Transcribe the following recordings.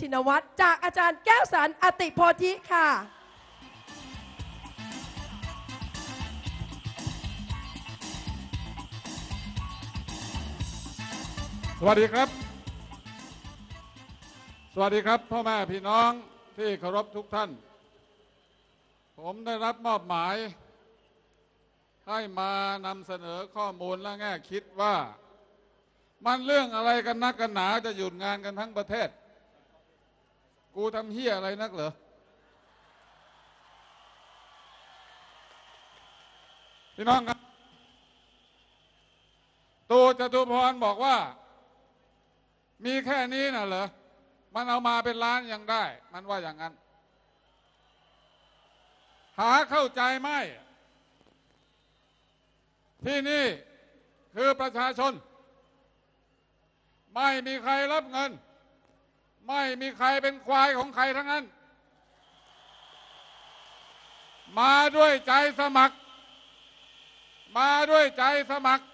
ชินวัตรจากอาจารย์แก้วสันอติโพธิค่ะ สวัสดีครับ สวัสดีครับ พ่อแม่พี่น้องที่เคารพทุกท่าน ผมได้รับมอบหมาย ให้มานำเสนอข้อมูลและแง่คิดว่า มันเรื่องอะไรกันนักกันหนาจะหยุดงานกันทั้งประเทศ กูทำเฮียอะไรนักเหรอพี่น้องครับตูจตุพรบอกว่า มีแค่นี้น่ะเหรอ มันเอามาเป็นล้านยังได้ มันว่าอย่างนั้น หาเข้าใจไหม ที่นี่คือประชาชน ไม่มีใครรับเงิน ไม่มีใครเป็นควายของใครทั้งนั้น มาด้วยใจสมัคร มาด้วยใจสมัคร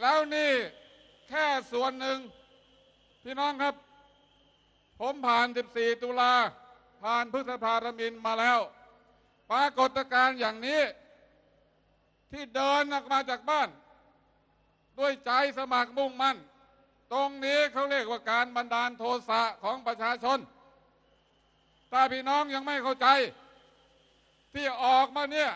แล้วนี่แค่ส่วนหนึ่ง พี่น้องครับ ผมผ่าน 14 ตุลา ผ่านพฤษภาธมินมาแล้ว ปรากฏการณ์อย่างนี้ ที่เดินออกมาจากบ้าน ด้วยใจสมัครมุ่งมั่น ตรงนี้เขาเรียกว่าการบันดาลโทสะของประชาชน ถ้าพี่น้องยังไม่เข้าใจ ที่ออกมาเนี่ย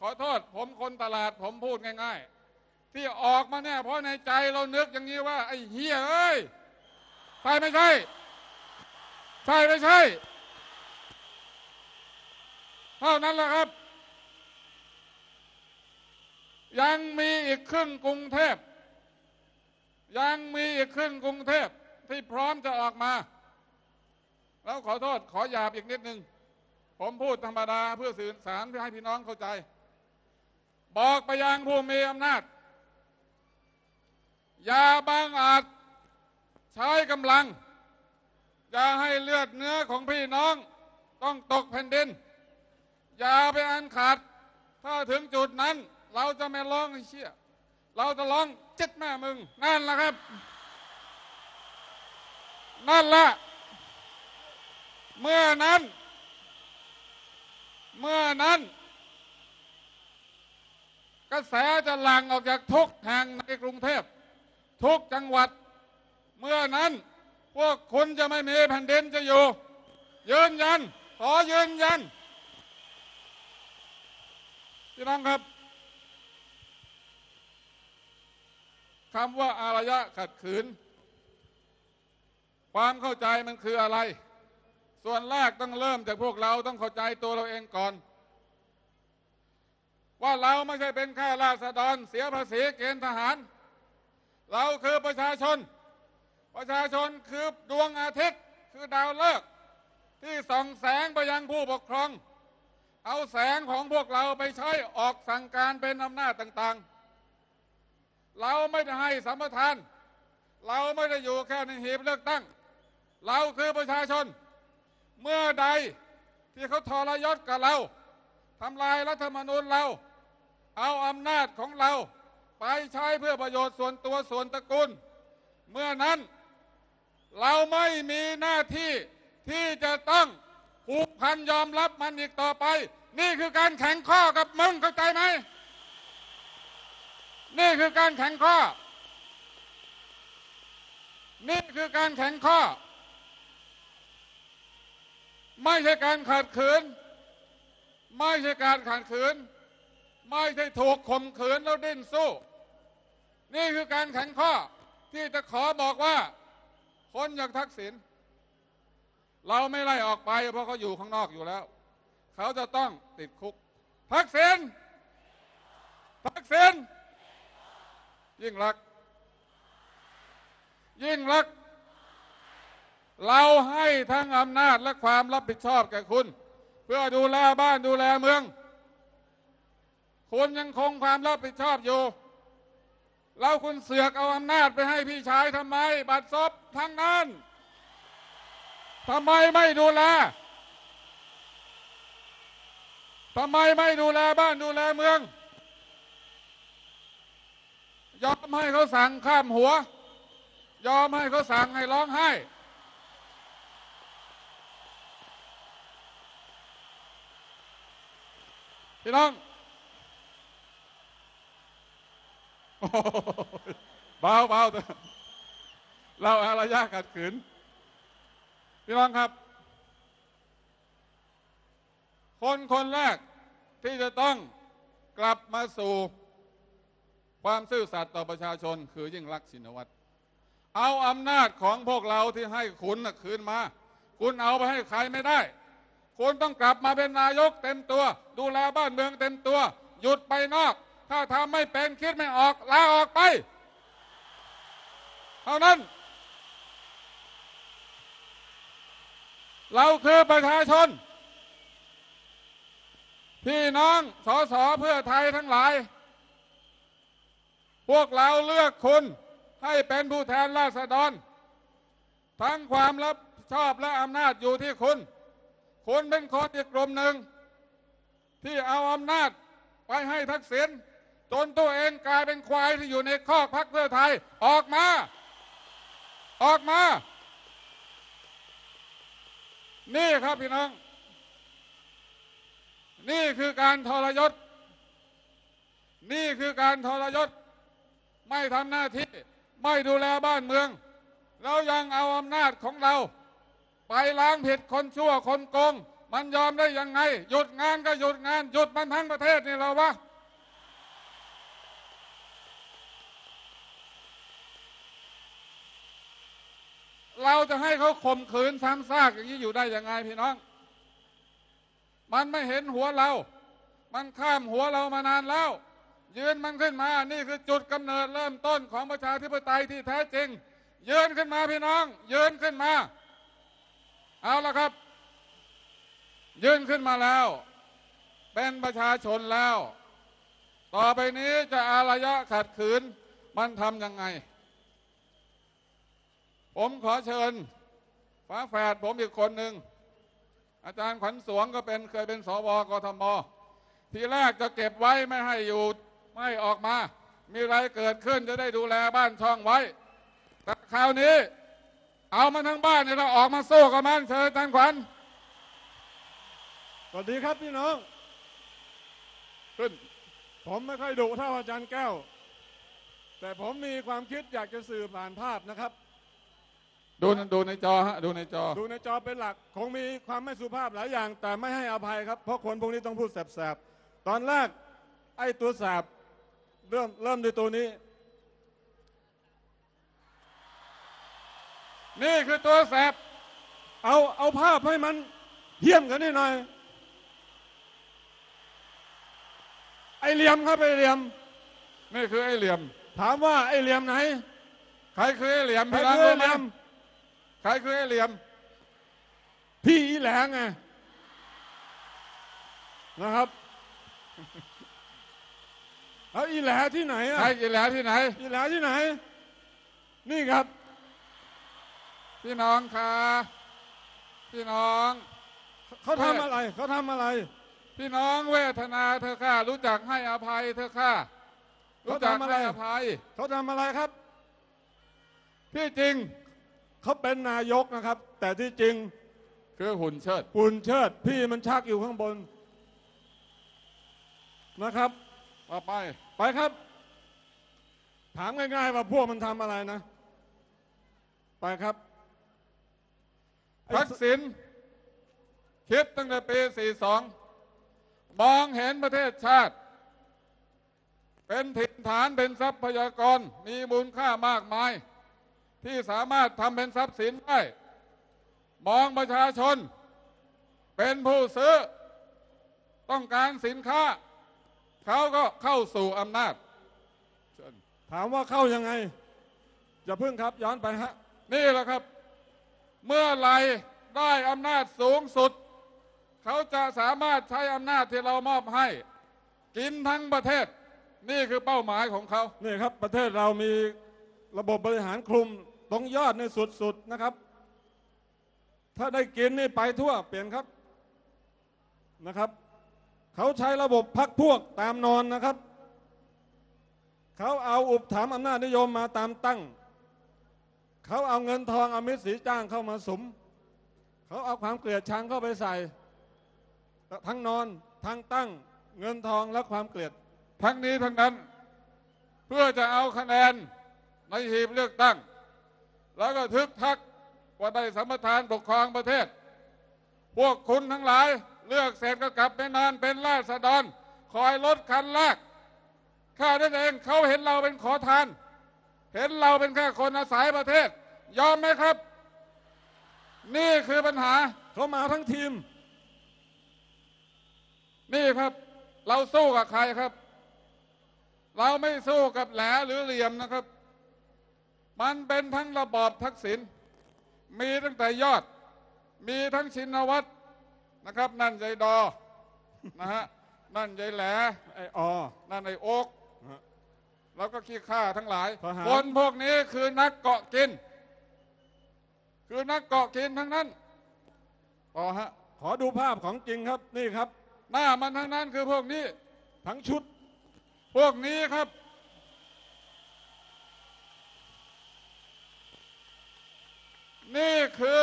ขอโทษผมคนตลาดผมพูดง่าย ๆ ที่ออกมาเนี่ยเพราะในใจเรานึกอย่างนี้ว่า ไอ้เฮียเอ้ย ใช่ไม่ใช่ ใช่ไม่ใช่ เท่านั้นแหละครับ ยังมีอีกครึ่งกรุงเทพ ยังมีอีกครึ่งกรุงเทพที่พร้อมจะออกมา แล้วขอโทษขอหยาบอีกนิดนึง ผมพูดธรรมดาเพื่อสื่อสารเพื่อให้พี่น้องเข้าใจ บอกไปยังผู้มีอำนาจ อย่าบังอาจใช้กำลัง อย่าให้เลือดเนื้อของพี่น้องต้องตกแผ่นดิน อย่าไปอันขาด ถ้าถึงจุดนั้นเราจะไม่ร้องไอ้เชี่ย เราจะร้องเจ็ดแม่มึง นั่นแหละครับ นั่นแหละ เมื่อนั้น เมื่อนั้น กระแสจะหลั่งออกจากทุกแห่งในกรุงเทพ ทุกจังหวัด เมื่อนั้น พวกคุณจะไม่มีแผ่นดินจะอยู่ ยืนยัน ขอยืนยันพี่น้องครับ คำว่าอารยะขัดขืน ความเข้าใจมันคืออะไร ส่วนแรกต้องเริ่มจากพวกเราต้องเข้าใจตัวเราเองก่อน ว่าเราไม่ใช่เป็นข้าราษฎรเสียภาษีเกณฑ์ทหาร เราคือประชาชน ประชาชนคือดวงอาทิตย์คือดาวฤกษ์ที่ส่องแสงไปยังผู้ปกครอง เอาแสงของพวกเราไปใช้ออกสั่งการเป็นอำนาจต่างๆ เราไม่ได้ให้สัมปทาน เราไม่ได้อยู่แค่ในหีบเลือกตั้ง เราคือประชาชน เมื่อใดที่เขาทรยศกับเราทำลายรัฐธรรมนูญเรา เอาอำนาจของเรา ไปใช้เพื่อประโยชน์ส่วนตัวส่วนตระกูล เมื่อนั้นเราไม่มีหน้าที่ที่จะต้องผูกพันยอมรับมันอีกต่อไป นี่คือการแข่งข้อกับมึงเข้าใจไหม นี่คือการแข่งข้อ นี่คือการแข่งข้อ ไม่ใช่การขัดขืน ไม่ใช่การขัดขืน ไม่ใช่ถูกข่มขืนแล้วดิ้นสู้ นี่คือการแข่งข้อที่จะขอบอกว่า คนอย่างทักษิณเราไม่ไล่ออกไปเพราะเขาอยู่ข้างนอกอยู่แล้ว เขาจะต้องติดคุก ทักษิณทักษิณ ยิ่งรัก ยิ่งรัก เราให้ทั้งอำนาจและความรับผิดชอบแก่คุณ เพื่อดูแลบ้านดูแลเมือง คุณยังคงความรับผิดชอบอยู่แล้วคุณเสือกเอาอำนาจไปให้พี่ชายทำไม บัตรซบทั้งนั้นทำไมไม่ดูแลทำไมไม่ดูแลบ้านดูแลเมือง ยอมให้เขาสั่งข้ามหัว ยอมให้เขาสั่งให้ร้องไห้ พี่น้องเบาเบาเราอารยาขัดขืน พี่น้องครับ คนคนแรกที่จะต้องกลับมาสู่ ความซื่อสัตย์ต่อประชาชนคือยิ่งรักชินวัตรเอาอำนาจของพวกเราที่ให้คุณคืนมา คุณเอาไปให้ใครไม่ได้ คุณต้องกลับมาเป็นนายกเต็มตัว ดูแลบ้านเมืองเต็มตัว หยุดไปนอก ถ้าทำไม่เป็นคิดไม่ออกลาออกไปเท่านั้น เราคือประชาชน พี่น้องสอสอเพื่อไทยทั้งหลาย พวกเราเลือกคุณให้เป็นผู้แทนราษฎร ทั้งความรับผิดชอบและอำนาจอยู่ที่คุณ คุณเป็นคนอีกกลุ่มหนึ่ง ที่เอาอำนาจไปให้ทักษิณจนตัวเองกลายเป็นควายที่อยู่ในคอกพักเพื่อไทยออกมา ออกมา นี่ครับพี่น้อง นี่คือการทรยศ นี่คือการทรยศ ไม่ทำหน้าที่ไม่ดูแลบ้านเมืองแล้วยังเอาอำนาจของเรา ไปล้างผิดคนชั่วคนโกง มันยอมได้ยังไง หยุดงานก็หยุดงาน หยุดมันทั้งประเทศนี่เราวะเราจะให้เขาข่มขืนซ้ำซากอย่างนี้อยู่ได้ยังไงพี่น้อง มันไม่เห็นหัวเรา มันข้ามหัวเรามานานแล้ว ยืนมันขึ้นมา นี่คือจุดกำเนิดเริ่มต้นของประชาธิปไตยที่แท้จริง ยืนขึ้นมาพี่น้อง ยืนขึ้นมา เอาละครับ ยืนขึ้นมาแล้ว เป็นประชาชนแล้ว ต่อไปนี้จะอารยะขัดขืนมันทำยังไง ผมขอเชิญฝาแฝดผมอีกคนหนึ่งอาจารย์ขวัญสวงก็เป็นเคยเป็นสวกทมทีแรกจะเก็บไว้ไม่ให้อยู่ ไม่ออกมา มีอะไรเกิดขึ้นจะได้ดูแลบ้านช่องไว้ แต่คราวนี้ เอามันทั้งบ้านเนี่ยเราออกมาสู้กับมันเชิญอาจารย์ขวัญสวัสดีครับพี่น้อง ขึ้น ผมไม่ค่อยดุเท่าอาจารย์แก้ว แต่ผมมีความคิดอยากจะสื่อผ่านภาพนะครับ ดูดูในจอฮะดูในจอ ดูในจอเป็นหลักคงมีความไม่สุภาพหลายอย่าง แต่ไม่ให้อภัยครับ เพราะคนพวกนี้ต้องพูดแสบๆ ตอนแรกไอ้ตัวแสบ เริ่มเริ่มด้วยตัวนี้ นี่คือตัวแสบ เอาเอาภาพให้มันเยี่ยมกันนิดหน่อย ไอเหลี่ยมครับไอเหลี่ยม นี่คือไอ้เหลี่ยม ถามว่าไอเหลี่ยมไหน ใครคือไอ้เหลี่ยมใครพี่น้องคือไอรู้ไหเหมลี่ยมใครคือไอ้เหลี่ยม พี่อีแหลงไงนะครับ แล้วอีแหลที่ไหนอะใครกินแหล้วที่ไหน อีแหลที่ไหน นี่ครับ พี่น้องคะพี่น้อง เขาทำอะไร เขาทำอะไร พี่น้องเวทนาเธอค่ะ รู้จักให้อภัยเธอค่ะรู้จักเขาทำอะไรให้อภัย เขาทำอะไรครับ ที่จริง เขาเป็นนายกนะครับ แต่ที่จริง คือหุ่นเชิดปุ่นเชิด พี่มันชักอยู่ข้างบนนะครับ ต่อไป ไปครับ ถามง่ายๆว่าพวกมันทำอะไรนะ ไปครับไอ้ทักษิณคิดตั้งแต่ปี 42 มองเห็นประเทศชาติ เป็นถิ่นฐานเป็นทรัพยากร มีมูลค่ามากมาย ที่สามารถทำเป็นทรัพย์สินได้ มองประชาชน เป็นผู้ซื้อ ต้องการสินค้า เขาก็เข้าสู่อำนาจเชิญถามว่าเข้ายังไงอย่าเพิ่งครับย้อนไปฮะ นี่แหละครับ เมื่อไหรได้อำนาจสูงสุด เขาจะสามารถใช้อำนาจที่เรามอบให้ กินทั้งประเทศ นี่คือเป้าหมายของเขา นี่ครับ ประเทศเรามีระบบบริหารคลุมตรงยอดในสุดๆนะครับ ถ้าได้กินนี่ไปทั่วเปลี่ยนครับนะครับ เขาใช้ระบบพักพวกตามนอนนะครับ เขาเอาอุปถัมภ์อำนาจนิยมมาตามตั้ง เขาเอาเงินทองเอามิตรสีจ้างเข้ามาสม เขาเอาความเกลียดชังเข้าไปใส่ ทั้งนอนทั้งตั้งเงินทองและความเกลียด ทั้งนี้ทั้งนั้น เพื่อจะเอาคะแนนในหีบเลือกตั้ง แล้วก็ทึกทักว่าได้สมปทานปกครองประเทศ พวกคุณทั้งหลาย เลือกเสร็จก็กลับไปนอนเป็นราษฎร คอยลดคันแรกข้านั่นเองเขาเห็นเราเป็นขอทาน เห็นเราเป็นแค่คนอาศัยประเทศ ยอมไหมครับ นี่คือปัญหาเขามาทั้งทีม นี่ครับ เราสู้กับใครครับ เราไม่สู้กับแหลหรือเหลี่ยมนะครับ มันเป็นทั้งระบอบทักษิณมีตั้งแต่ยอด มีทั้งชินวัตร นะครับ นั่นใจดอนะฮะนั่นใจแหลไอออนั่นไอโอ๊กฮะแล้วก็ขี้ข้าทั้งหลาย ทหาร คนพวกนี้คือนักเกาะกิน คือนักเกาะกินทั้งนั้นต่อฮะขอดูภาพของจริงครับนี่ครับ หน้ามันทั้งนั้นคือพวกนี้ ทั้งชุด พวกนี้ครับ นี่คือ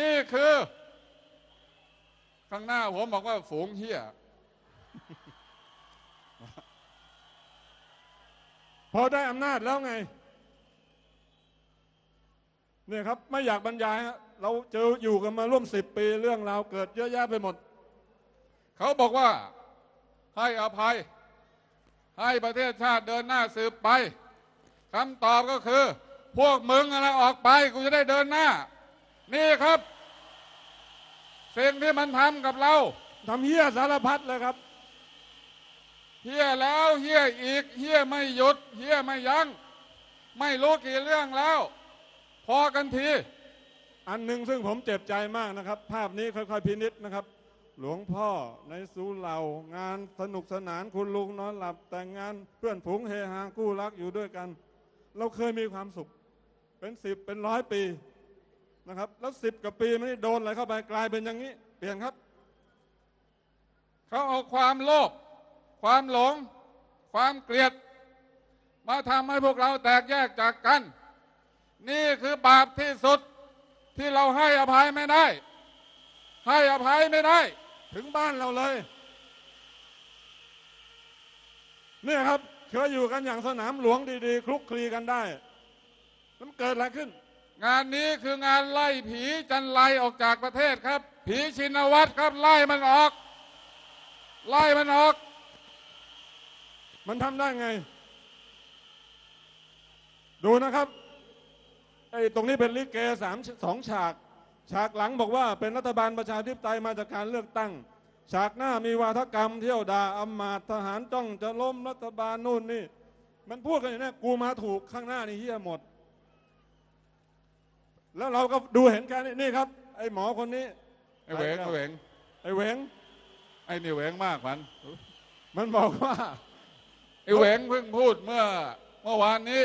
นี่คือ ข้างหน้าผมบอกว่าฝูงเฮียพอได้อำนาจแล้วไง เนี่ยครับไม่อยากบรรยายเราเจออยู่กันมาร่วมสิบปีเรื่องราวเกิดเยอะแยะไปหมด เขาบอกว่าให้อภัย ให้ประเทศชาติเดินหน้าสืบไปคำตอบก็คือ พวกมึงอะไรออกไป กูจะได้เดินหน้า นี่ครับ สิ่งที่มันทำกับเราทำเหี้ยสารพัดเลยครับเฮี้ยแล้วเฮี้ยอีกเฮี้ยไม่หยุดเฮี้ยไม่ยัง้งไม่รู้กี่เรื่องแล้ว พอกันที อันหนึ่งซึ่งผมเจ็บใจมากนะครับ ภาพนี้ค่อยๆพินิษนะครับ หลวงพ่อในสูเหล่างานสนุกสนานคุณลุงนอนหลับแต่งงานเพื่อนฝูงเฮฮาคู่รักอยู่ด้วยกัน เราเคยมีความสุข เป็นสิบเป็นร้อยปี นะครับ แล้วสิบกว่าปีไม่ได้โดนอะไรเข้าไปกลายเป็นอย่างนี้ เปลี่ยนครับ เขาเอาความโลภความหลง ความเกลียด มาทำให้พวกเราแตกแยกจากกัน นี่คือบาปที่สุดที่เราให้อภัยไม่ได้ ให้อภัยไม่ได้ ถึงบ้านเราเลยเนี่ยครับเคยอยู่กันอย่างสนามหลวงดีๆ คลุกคลีกันได้ แล้วเกิดอะไรขึ้น งานนี้คืองานไล่ผีจันไรออกจากประเทศครับ ผีชินวัตรครับไล่มันออก ไล่มันออก มันทำได้ไง ดูนะครับไอ้ตรงนี้เป็นลิเกสามสองฉาก ฉากหลังบอกว่าเป็นรัฐบาลประชาธิปไตยมาจากการเลือกตั้ง ฉากหน้ามีวาทกรรมเที่ยวด่าอำมาตย์ทหารจ้องจะล้มรัฐบาลนู่นนี่ มันพูดกันอย่างนี้กูมาถูกข้างหน้านี่เฮี้ยหมด แล้วเราก็ดูเห็นแค่นี้นี่ครับ ไอ้หมอคนนี้ ไอ้เหวงไอ้เหวงไอ้เหวงไอ้นี่เหวงมากมัน มันบอกว่า ไอ้เหวงเพิ่งพูดเมื่อเมื่อวานนี้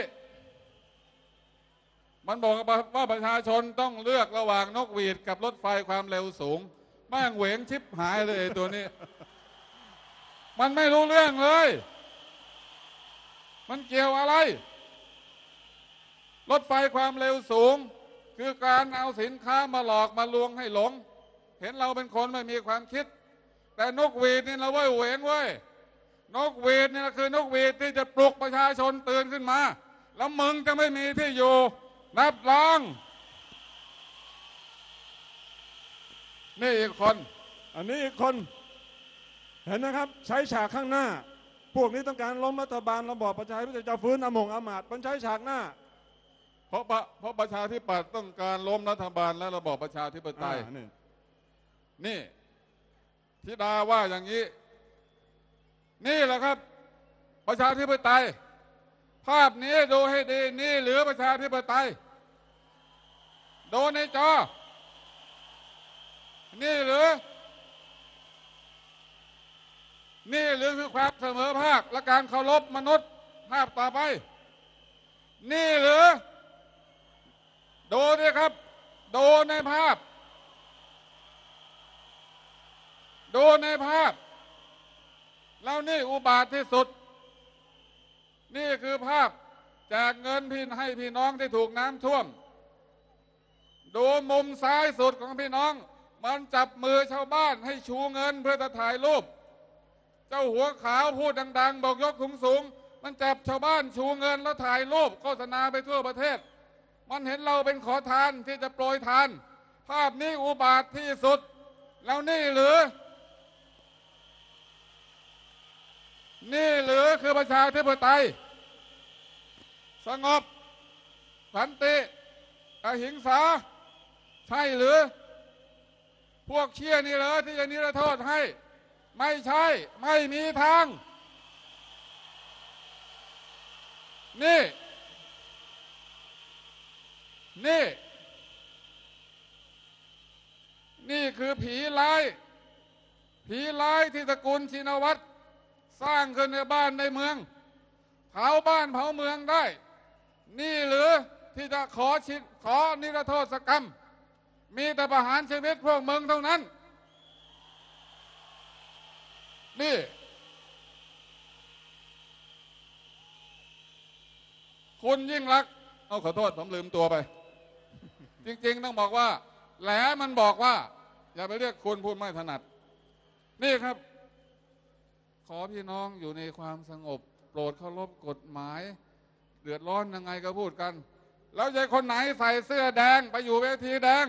มันบอกว่าประชาชนต้องเลือกระหว่างนกหวีดกับรถไฟความเร็วสูงแม่งเหวงชิบหายเลยไอ้ตัวนี้ มันไม่รู้เรื่องเลย มันเกี่ยวอะไร รถไฟความเร็วสูง คือการเอาสินค้ามาหลอกมาลวงให้หลง เห็นเราเป็นคนไม่มีความคิด แต่นกหวีดนี่เราเว้ยเหวงเว้ยนกหวีดนี่คือนกหวีดที่จะปลุกประชาชนตื่นขึ้นมา แล้วมึงจะไม่มีที่อยู่ นับรอง นี่อีกคน อันนี้อีกคน เห็นนะครับ ใช้ฉากข้างหน้า พวกนี้ต้องการล้มรัฐบาลระบอบประชาธิปไตยจะฟื้นอมงอมาตมันใช้ฉากหน้า เพราะประเพราะประชาธิปัตย์ต้องการล้มรัฐบาลและระบอบประชาธิปไตย อ่านี่นี่ธิดาว่าอย่างนี้ นี่แหละครับ ประชาธิปไตย ภาพนี้ดูให้ดี นี่หรือประชาธิปไตย ดูในจอ นี่หรือ นี่หรือคือความเสมอภาคและการเคารพมนุษย์ภาพต่อไป นี่หรือ ดูนี่ครับ ดูในภาพ ดูในภาพ แล้วนี่อุบาทที่สุด นี่คือภาพแจกเงินพี่ให้พี่น้องที่ถูกน้ำท่วม ดูมุมซ้ายสุดของพี่น้อง มันจับมือชาวบ้านให้ชูเงินเพื่อจะถ่ายรูป เจ้าหัวขาวพูดดัง ๆ บอกยกสูงสูง มันจับชาวบ้านชูเงินแล้วถ่ายรูปโฆษณาไปทั่วประเทศ มันเห็นเราเป็นขอทานที่จะโปรยทาน ภาพนี้อุบาทที่สุด แล้วนี่หรือ นี่หรือคือประชาธิปไตย สงบ สันติอหิงสา ใช่หรือ พวกเชี่ยนี่เหรอที่จะนิรโทษให้ ไม่ใช่ ไม่มีทาง นี่ นี่ นี่คือผีร้าย ผีร้ายที่ตระกูลชินวัตร สร้างขึ้นในบ้านในเมือง เผาบ้านเผาเมืองได้ นี่หรือที่จะขอชิขอนิรโทษกรรม มีแต่ประหารชีวิตพวกเมึงเท่านั้น นี่คุณยิ่งรัก เอาขอโทษ ผมลืมตัวไป จริง ๆ ต้องบอกว่า แหลมันบอกว่า อย่าไปเรียกคุณพูดไม่ถนัด นี่ครับ ขอพี่น้องอยู่ในความสงบ โปรดเคารพกฎหมาย เดือดร้อนยังไงก็พูดกัน แล้วยายคนไหนใส่เสื้อแดงไปอยู่เวทีแดง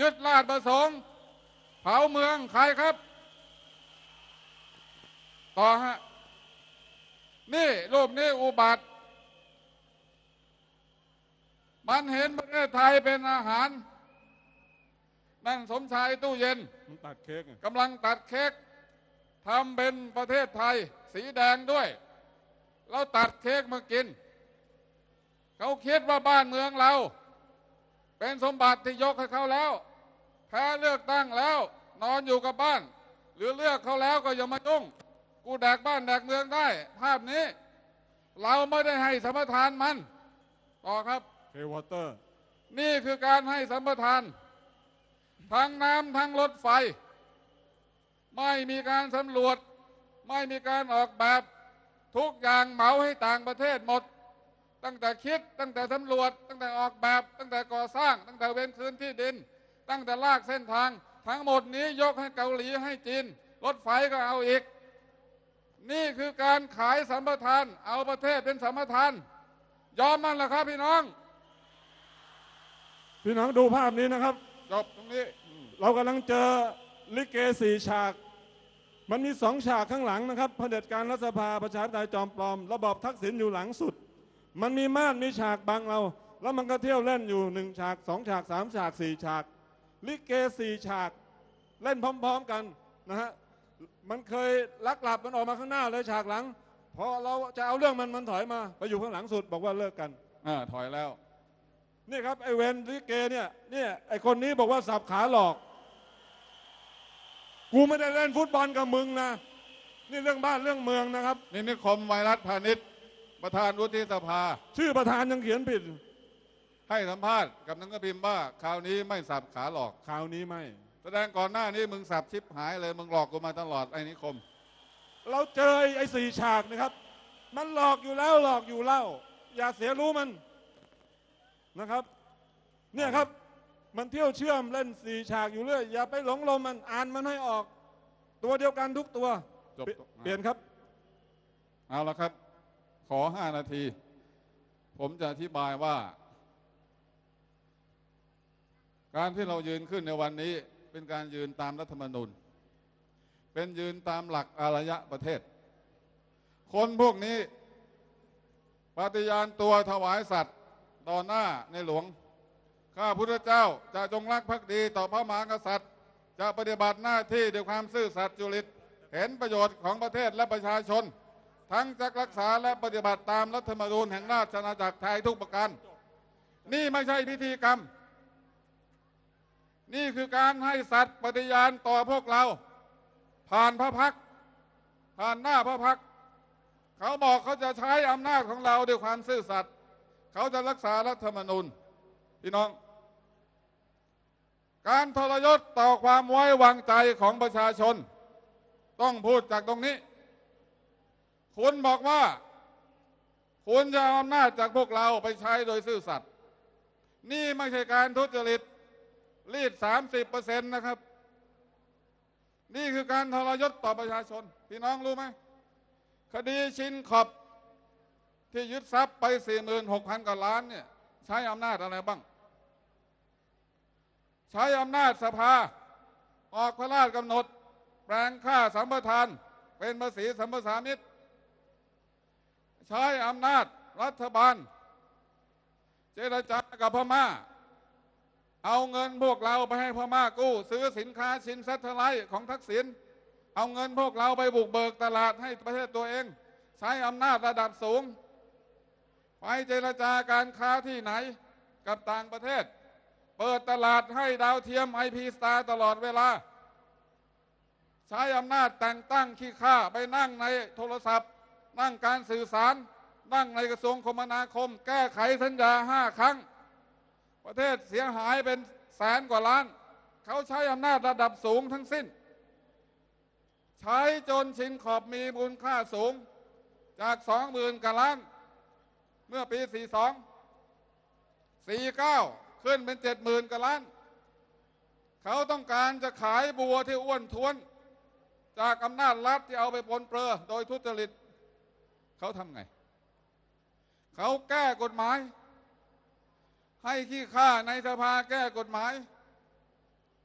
ยึดราชประสงค์เผาเมืองใครครับ ต่อฮะ นี่รูปนี้อุบัติ มันเห็นประเทศไทยเป็นอาหาร นั่นสมชายตู้เย็นมันตัดเค้กไงกำลังตัดเค้กทำเป็นประเทศไทย สีแดงด้วย แล้วตัดเค้กมากิน เขาคิดว่าบ้านเมืองเรา เป็นสมบัติที่ยกให้เขาแล้ว แพ้เลือกตั้งแล้ว นอนอยู่กับบ้าน หรือเลือกเขาแล้วก็อย่ามายุ่งกูแดกบ้านแดกเมืองได้ ภาพนี้ เราไม่ได้ให้สัมปทานมัน ต่อครับ เควอเตอร์ นี่คือการให้สัมปทาน ทั้งน้ำทั้งรถไฟ ไม่มีการสำรวจ ไม่มีการออกแบบทุกอย่างเหมาให้ต่างประเทศหมด ตั้งแต่คิดตั้งแต่สำรวจ ตั้งแต่ออกแบบ ตั้งแต่ก่อสร้าง ตั้งแต่เว้นคืนที่ดิน ตั้งแต่ลากเส้นทาง ทั้งหมดนี้ยกให้เกาหลีให้จีน รถไฟก็เอาอีก นี่คือการขายสัมปทาน เอาประเทศเป็นสัมปทาน ยอมมันเหรอครับพี่น้อง พี่น้องดูภาพนี้นะครับ จบตรงนี้เรากำลังเจอลิเกสี่ฉาก มันมีสองฉากข้างหลังนะครับเผด็จการรัฐสภาประชาธิปไตยจอมปลอม ระบอบทักษิณอยู่หลังสุด มันมีม่านมีฉากบังเรา แล้วมันก็เที่ยวเล่นอยู่หนึ่งฉากสองฉากสามฉากสี่ฉาก ลิเกสี่ฉาก เล่นพร้อม ๆกันนะฮะ มันเคยลักหลับมันออกมาข้างหน้าเลยฉากหลัง พอเราจะเอาเรื่องมันมันถอยมา ไปอยู่ข้างหลังสุดบอกว่าเลิกกัน อ่าถอยแล้ว นี่ครับไอเวนลิเกเนี่ยเนี่ยไอคนนี้บอกว่าสับขาหลอก กูไม่ได้เล่นฟุตบอลกับมึงนะ นี่เรื่องบ้านเรื่องเมืองนะครับ นี่นิคมไวรัสพาณิชย์ประธานวุฒิสภา ชื่อประธานยังเขียนผิด ให้สัมภาษณ์กับหนังกระพิมพ์ว่าคราวนี้ไม่สับขาหลอก คราวนี้ไม่ แสดงก่อนหน้านี้มึงสับชิบหายเลยมึงหลอกกูมาตลอดไอ้นิคม เราเจอไอ้ไอ้สี่ฉากนะครับ มันหลอกอยู่แล้วหลอกอยู่เล่า อย่าเสียรู้มัน นะครับ เนี่ยครับมันเที่ยวเชื่อมเล่นสี่ฉากอยู่เรื่อยอย่าไปหลงลมมันอ่านมันให้ออก ตัวเดียวกันทุกตัว จบเปลี่ยนเปลี่ยนครับ เอาละครับ ขอห้านาที ผมจะอธิบายว่า การที่เรายืนขึ้นในวันนี้ เป็นการยืนตามรัฐธรรมนูญ เป็นยืนตามหลักอารยะประเทศ คนพวกนี้ปฏิญาณตัวถวายสัตว์ ต่อหน้าในหลวง ข้าพุทธเจ้าจะจงรักภักดีต่อพระมหากษัตริย์ จะปฏิบัติหน้าที่ด้วยความซื่อสัตย์จริต เห็นประโยชน์ของประเทศและประชาชน ทั้งจะรักษาและปฏิบัติตามรัฐธรรมนูญแห่งราชอาณาจักรไทยทุกประการ นี่ไม่ใช่พิธีกรรม นี่คือการให้สัตว์ปฏิญาณต่อพวกเรา ผ่านพระพักผ่านหน้าพระพักเขาบอกเขาจะใช้อำนาจของเราด้วยความซื่อสัตย์ เขาจะรักษารัฐธรรมนูญพี่น้อง การทรยศต่อความไว้วางใจของประชาชน ต้องพูดจากตรงนี้ คุณบอกว่า คุณจะเอาอำนาจจากพวกเราไปใช้โดยซื่อสัตย์นี่ไม่ใช่การทุจริตรีด 30เปอร์เซ็นต์นะครับ นี่คือการทรยศต่อประชาชน พี่น้องรู้ไหมคดีชินขอบ ที่ยึดทรัพย์ไป46,000กพันกว่าล้านเนี่ยใช้อำนาจอะไรบ้าง ใช้อำนาจสภา ออกพระราชกำหนด แปลงค่าสัมปทาน เป็นภาษีสัมปสามิตใช้อำนาจรัฐบาล เจรจากับพม่า เอาเงินพวกเราไปให้พม่ากู้ ซื้อสินค้าชิ้นซัตเทไลท์ของทักษิณเอาเงินพวกเราไปบุกเบิกตลาดให้ประเทศตัวเอง ใช้อำนาจระดับสูง ไปเจรจาการค้าที่ไหนกับต่างประเทศ เปิดตลาดให้ดาวเทียมไอพีสตาร์ตลอดเวลา ใช้อำนาจแต่งตั้งขี้ข้าไปนั่งในโทรศัพท์ นั่งการสื่อสาร นั่งในกระทรวงคมนาคม แก้ไขสัญญาห้าครั้ง ประเทศเสียหายเป็นแสนกว่าล้าน เขาใช้อำนาจระดับสูงทั้งสิ้น ใช้จนชินขอบมีมูลค่าสูงจากสองหมื่นกว่าล้าน เมื่อปี 42 49 ขึ้นเป็นเจ็ดหมื่นกว่าล้าน เขาต้องการจะขายบัวที่อ้วนท้วน จากอำนาจรัฐที่เอาไปปนเปื้อโดยทุจริต เขาทำไง เขาแก้กฎหมาย ให้ขี้ข้าในสภาแก้กฎหมาย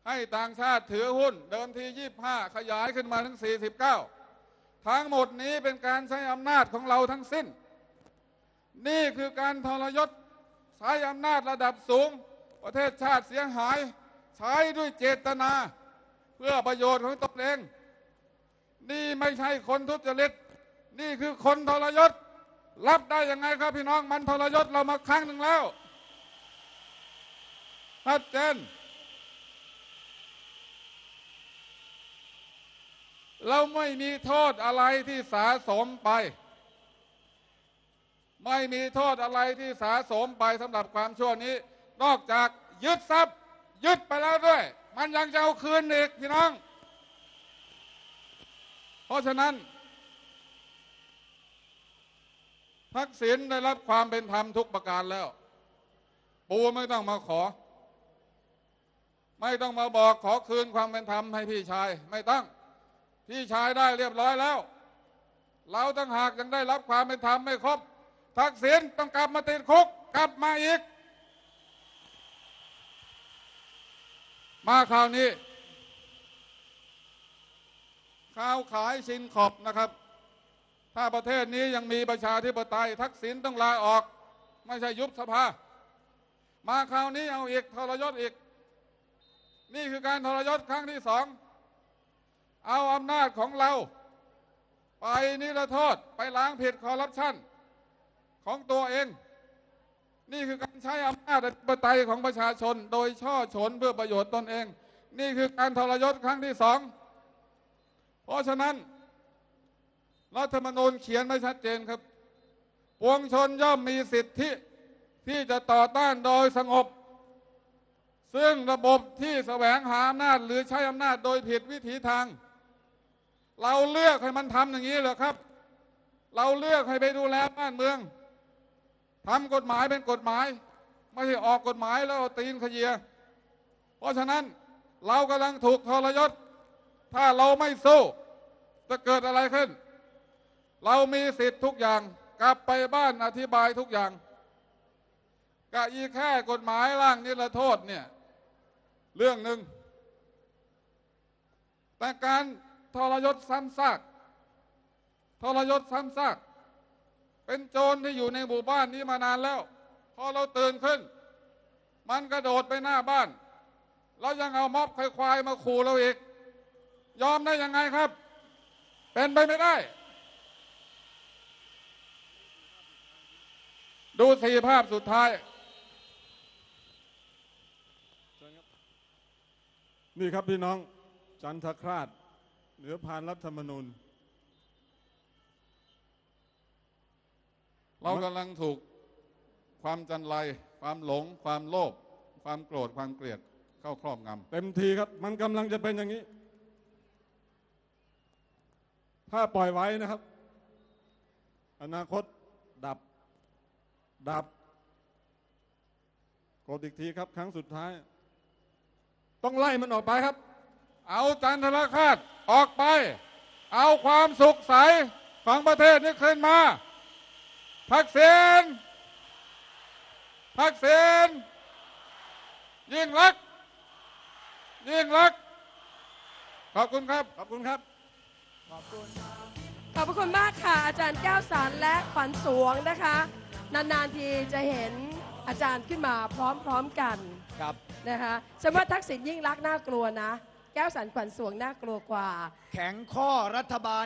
ให้ต่างชาติถือหุ้น เดิมที 25 ขยายขึ้นมาถึง 49 ทั้งหมดนี้เป็นการใช้อำนาจของเราทั้งสิ้น นี่คือการทรยศใช้อำนาจระดับสูง ประเทศชาติเสียหาย ใช้ด้วยเจตนา เพื่อประโยชน์ของตนเอง นี่ไม่ใช่คนทุจริต นี่คือคนทรยศ รับได้ยังไงครับพี่น้องมันทรยศเรามาครั้งหนึ่งแล้วชัดเจนเราไม่มีโทษอะไรที่สาสมไป ไม่มีโทษอะไรที่สาสมไปสำหรับความชั่วนี้ นอกจากยึดทรัพย์ยึดไปแล้วด้วย มันยังจะเอาคืนอีกพี่น้อง เพราะฉะนั้น ทักษิณได้รับความเป็นธรรมทุกประการแล้ว ปูไม่ต้องมาขอ ไม่ต้องมาบอกขอคืนความเป็นธรรมให้พี่ชาย ไม่ต้องพี่ชายได้เรียบร้อยแล้ว เราตั้งหากยังได้รับความเป็นธรรมไม่ครบ ทักษิณต้องกลับมาติดคุกกลับมาอีก มาคราวนี้ข่าวขายชินขอบนะครับ ถ้าประเทศนี้ยังมีประชาธิปไตย ทักษิณต้องลาออก ไม่ใช่ยุบสภา มาคราวนี้เอาอีกทรยศอีก นี่คือการทรยศครั้งที่สอง เอาอำนาจของเรา ไปนิรโทษ ไปล้างผิดคอร์รัปชัน ของตัวเอง นี่คือการใช้อำนาจอธิปไตยของประชาชน โดยช่อฉนเพื่อประโยชน์ตนเอง นี่คือการทรยศครั้งที่สองเพราะฉะนั้น รัฐธรรมนูญเขียนไว้ชัดเจนครับ ปวงชนย่อมมีสิทธิที่จะต่อต้านโดยสงบ ซึ่งระบบที่แสวงหาอำนาจหรือใช้อำนาจโดยผิดวิถีทาง เราเลือกให้มันทำอย่างนี้เหรอครับ เราเลือกให้ไปดูแลบ้านเมือง ทำกฎหมายเป็นกฎหมาย ไม่ใช่ออกกฎหมายแล้วตีนขยียเพราะฉะนั้นเรากำลังถูกทรยศ ถ้าเราไม่สู้จะเกิดอะไรขึ้น เรามีสิทธิ์ทุกอย่างกลับไปบ้านอธิบายทุกอย่างกะอีแค่กฎหมายร่างนิรโทษเนี่ยเรื่องหนึ่งแต่การทรยศซ้ำซากทรยศซ้ำซาก เป็นโจรที่อยู่ในหมู่บ้านนี้มานานแล้ว พอเราตื่นขึ้น มันกระโดดไปหน้าบ้าน เรายังเอาม็อบควายมาขู่เราอีก ยอมได้ยังไงครับ เป็นไปไม่ได้ ดูสี่ภาพสุดท้าย นี่ครับพี่น้องจันทคราชเหนือพานรัฐธรรมนูญ เรากำลังถูกความจันไร ความหลง ความโลภความโกรธความเกลียดเข้าครอบงเต็มทีครับ มันกำลังจะเป็นอย่างนี้ ถ้าปล่อยไว้นะครับ อนาคตดับดับกดอีกทีครับ ครั้งสุดท้าย ต้องไล่มันออกไปครับ เอาจันทรคาตออกไป เอาความสุขใสของประเทศนี้ขึ้นมา ทักษิณทักษิณยิ่งรักษณ์ยิ่งรักษณ์ขอบคุณครับ ขอบคุณครับ ขอบพระคุณมากค่ะ อาจารย์แก้วสารและขวัญสวงนะคะ นานๆทีจะเห็นอาจารย์ขึ้นมาพร้อมๆกันครับนะคะฉันว่าทักษิณยิ่งรักษณ์น่ากลัวนะ แก้วสารขวัญสวงน่ากลัวกว่า แข็งข้อรัฐบาล